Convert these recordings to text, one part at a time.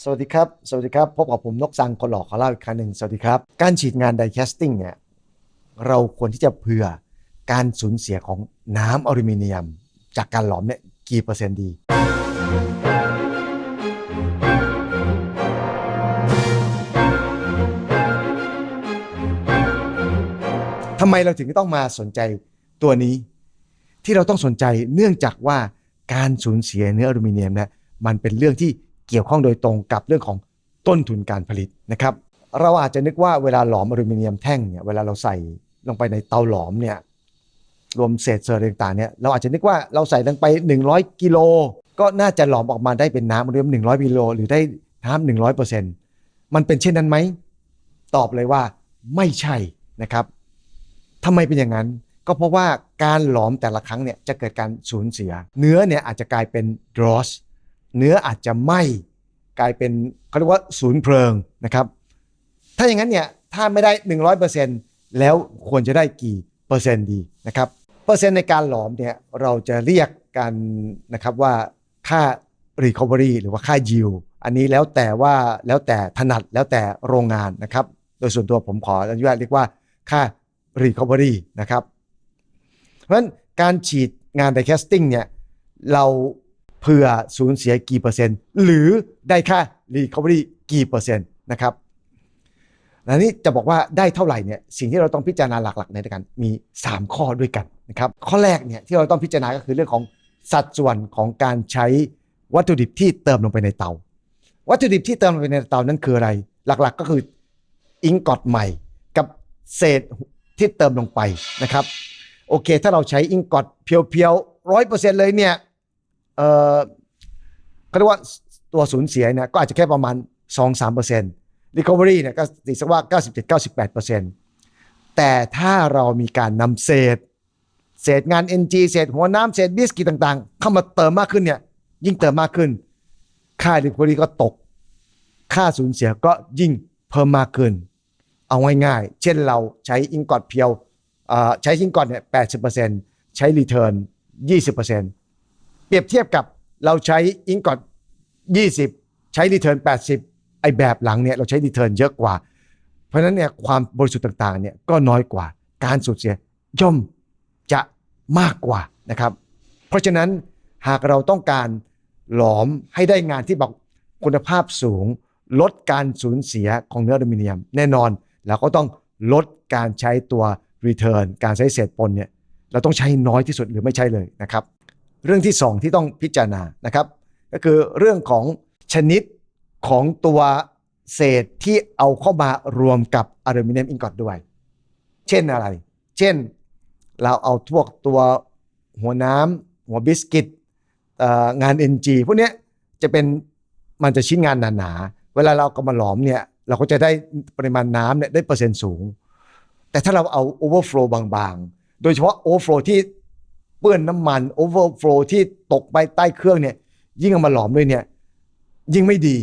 สวัสดีครับ สวัสดีครับ พบกับผมนกสังคนหล่อขอเล่าอีกครั้งหนึ่ง สวัสดีครับ การฉีดงานไดแคสติ้งเนี่ย เราควรที่จะเผื่อการสูญเสียของน้ำอลูมิเนียม จากการหลอมเนี่ยกี่เปอร์เซ็นต์ดี ทำไมเราถึงต้องมาสนใจตัวนี้ ที่เราต้องสนใจเนื่องจากว่าการสูญเสียเนื้ออลูมิเนียมเนี่ยมันเป็นเรื่องที่ เกี่ยวข้องโดยตรงกับเรื่องของต้นทุนการผลิตนะครับเราอาจจะนึกว่าเวลาหลอมอลูมิเนียมแท่งเนี่ยเวลาเราใส่ลงไปในเตาหลอมเนี่ยรวมเศษเซอร์ต่างๆเนี่ยเราอาจจะนึกว่าเราใส่ลงไป 100 กิโล ก็น่าจะหลอมออกมาได้เป็นน้ำอลูมิเนียม100กิโลหรือได้น้ำ100เปอร์เซ็นต์มันเป็นเช่นนั้นไหมตอบเลยว่าไม่ใช่นะครับทำไมเป็นอย่างนั้น ก็เพราะว่าการหลอมแต่ละครั้งเนี่ยจะเกิดการสูญเสีย เนื้อเนี่ยอาจจะกลายเป็น dross เนื้ออาจจะไหม้กลายเป็นเขาเรียกว่าศูนย์เพลิงนะครับ ถ้าอย่างนั้นเนี่ยถ้าไม่ได้ 100%แล้วควรจะได้กี่เปอร์เซ็นต์ดีนะครับเปอร์เซ็นต์ในการหลอมเนี่ยเราจะเรียกกันนะครับว่าค่า recovery หรือว่าค่า yield อันนี้แล้วแต่ว่าแล้วแต่ถนัดแล้วแต่โรงงานนะครับ โดยส่วนตัวผมขออนุญาตเรียกว่าค่า recovery นะครับ เพราะฉะนั้นการฉีดงาน die casting เนี่ยเรา เผื่อสูญเสียกี่เปอร์เซ็นต์ หรือได้ค่า recovery กี่เปอร์เซ็นต์นะครับอันนี้จะบอกว่าได้เท่าไหร่เนี่ยสิ่งที่เราต้องพิจารณาหลักๆ ในการมี 3 ข้อด้วยกันนะครับข้อแรกเนี่ยที่เราต้องพิจารณาก็คือเรื่องของสัดส่วนของการใช้วัตถุดิบที่เติมลงไปในเตา วัตถุดิบที่เติมลงไปในเตานั้นคืออะไร หลักๆก็คืออิงกอตใหม่กับเศษที่เติมลงไปนะครับโอเค ถ้าเราใช้อิงกอตเพียวๆร้อยเปอร์เซ็นต์เลยเนี่ย เออเขาเรียกว่าตัวสูญเสียเนี่ยก็อาจจะแค่ประมาณ 2-3%เปอร์เซ็นต์ recovery เนี่ยก็ตีสักว่า 97-98%เปอร์เซ็นต์แต่ถ้าเรามีการนำเศษ เศษงาน NG เศษหัวน้ำเศษบิสกิตต่างๆ เข้ามาเติมมากขึ้นเนี่ยยิ่งเติมมากขึ้น ค่า recovery ก็ตก ค่าสูญเสียก็ยิ่งเพิ่มมากขึ้น เอาง่ายๆ เช่นเราใช้อิงกอตเพียวอ่อใช้อิงกอตเนี่ย 80%ใช้รีเทิร์น20% เปรียบเทียบกับเราใช้อิงกอต20 ใช้รีเทิร์น80 ไอแบบหลังเนี่ยเราใช้รีเทิร์นเยอะกว่า เพราะฉะนั้นเนี่ยความบริสุทธิ์ต่างๆเนี่ยก็น้อยกว่า การสูญเสียย่อมจะมากกว่านะครับ เพราะฉะนั้นหากเราต้องการหลอมให้ได้งานที่บอกคุณภาพสูง ลดการสูญเสียของเนื้ออลูมิเนียม แน่นอนเราก็ต้องลดการใช้ตัว return การใช้เศษปนเนี่ยเราต้องใช้น้อยที่สุดหรือไม่ใช่เลยนะครับ เรื่องที่2ที่ต้องพิจารณานะครับ ก็คือเรื่องของชนิดของตัวเศษที่เอาเข้ามารวมกับอลูมิเนียมอิงกอตด้วย เช่นอะไร เช่นเราเอาพวกตัวหัวน้ำหัวบิสกิตเอ่องาน NG พวกนี้จะเป็นมันจะชิ้นงานหนาๆ เวลาเราก็มาหลอมเนี่ย เราก็จะได้ปริมาณน้ำเนี่ยได้เปอร์เซ็นต์สูง แต่ถ้าเราเอาโอเวอร์ฟลูบางๆ โดยเฉพาะโอเวอร์ฟลูที่ เปื้อนน้ำมันโอเวอร์ฟลูที่ตกไปใต้เครื่องเนี่ย ยิ่งเอามาหลอมด้วยเนี่ย ยิ่งไม่ดี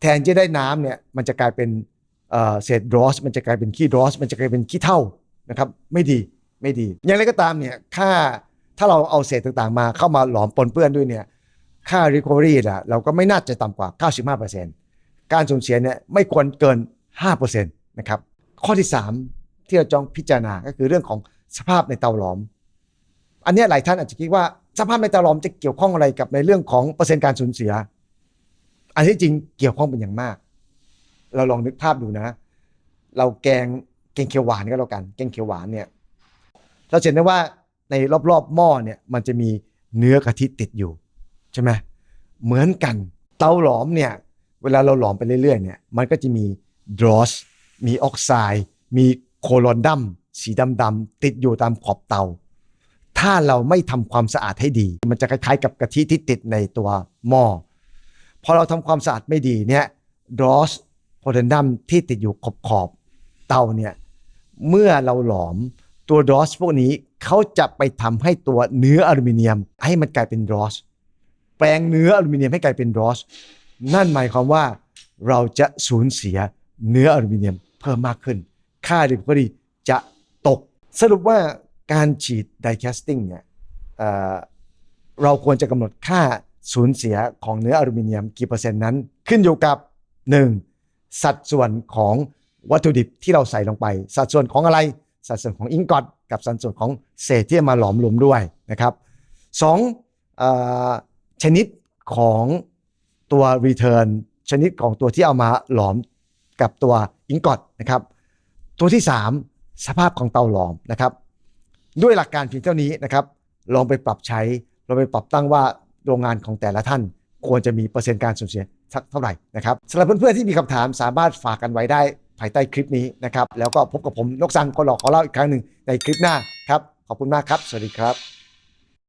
แทนจะได้น้ำเนี่ยมันจะกลายเป็นเศษดรอส มันจะกลายเป็นขี้ดรอส มันจะกลายเป็นขี้เถ้านะครับ ไม่ดีไม่ดี อย่างไรก็ตามเนี่ยค่าถ้าเราเอาเศษต่างๆมาเข้ามาหลอมปนเปื้อนด้วยเนี่ยค่า recovery อะเราก็ไม่น่าจะต่ำกว่า 95%การสูญเสียเนี่ยไม่ควรเกิน 5%นะครับ ข้อที่ 3 ที่เราจ้องพิจารณาก็คือเรื่องของสภาพในเตาหลอม อันนี้หลายท่านอาจจะคิดว่าสภาพในเตาหลอมจะเกี่ยวข้องอะไรกับในเรื่องของเปอร์เซ็นต์การสูญเสีย อันที่จริงเกี่ยวข้องเป็นอย่างมาก เราลองนึกภาพดูนะ เราแกงแกงเขียวหวานก็แล้วกัน แกงเขียวหวานเนี่ยเราจะเห็นได้ว่าในรอบๆหม้อเนี่ยมันจะมีเนื้อกะทิติดอยู่ใช่ไหมเหมือนกันเตาหลอมเนี่ยเวลาเราหลอมไปเรื่อยๆเนี่ยมันก็จะมีดรอสมีออกไซด์มีโคลอนดัมสีดำๆติดอยู่ตามขอบเตา ถ้าเราไม่ทำความสะอาดให้ดี มันจะคล้ายๆกับกะทิที่ติดในตัวหม้อพอเราทำความสะอาดไม่ดีเนี่ยดรอสโพเทนดัมที่ติดอยู่ขอบขอบเตาเนี่ยเมื่อเราหลอมตัวดรอสพวกนี้เขาจะไปทำให้ตัวเนื้ออลูมิเนียม ให้มันกลายเป็นดรอสแปลงเนื้ออลูมิเนียมให้กลายเป็นดรอสนั่นหมายความว่าเราจะสูญเสียเนื้ออลูมิเนียมเพิ่มมากขึ้น ค่าดิบก็ดีจะตก สรุปว่า การฉีดไดแคสติ้งเนี่ยเอ่อเราควรจะกำหนดค่าสูญเสียของเนื้ออลูมิเนียมกี่เปอร์เซ็นต์นั้น ขึ้นอยู่กับ 1. สัดส่วนของวัตถุดิบที่เราใส่ลงไป สัดส่วนของอะไร สัดส่วนของอิงกอตกับสัดส่วนของเศษที่มาหลอมรวมด้วยนะครับสองเอ่อชนิดของตัว return ชนิดของตัวที่เอามาหลอมกับตัวอิงกอตนะครับ ตัวที่ 3 สภาพของเตาหลอมนะครับ ด้วยหลักการเพียงเท่านี้นะครับลองไปปรับใช้ลองไปปรับตั้งว่าโรงงานของแต่ละท่าน ควรจะมีเปอร์เซ็นต์การสูญเสียสักเท่าไหร่นะครับสำหรับเพื่อนๆที่มีคำถามสามารถฝากกันไว้ได้ภายใต้คลิปนี้นะครับแล้วก็พบกับผมนกซังคนหลอกขอเล่าอีกครั้งหนึ่งในคลิปหน้าครับขอบคุณมากครับ สวัสดีครับ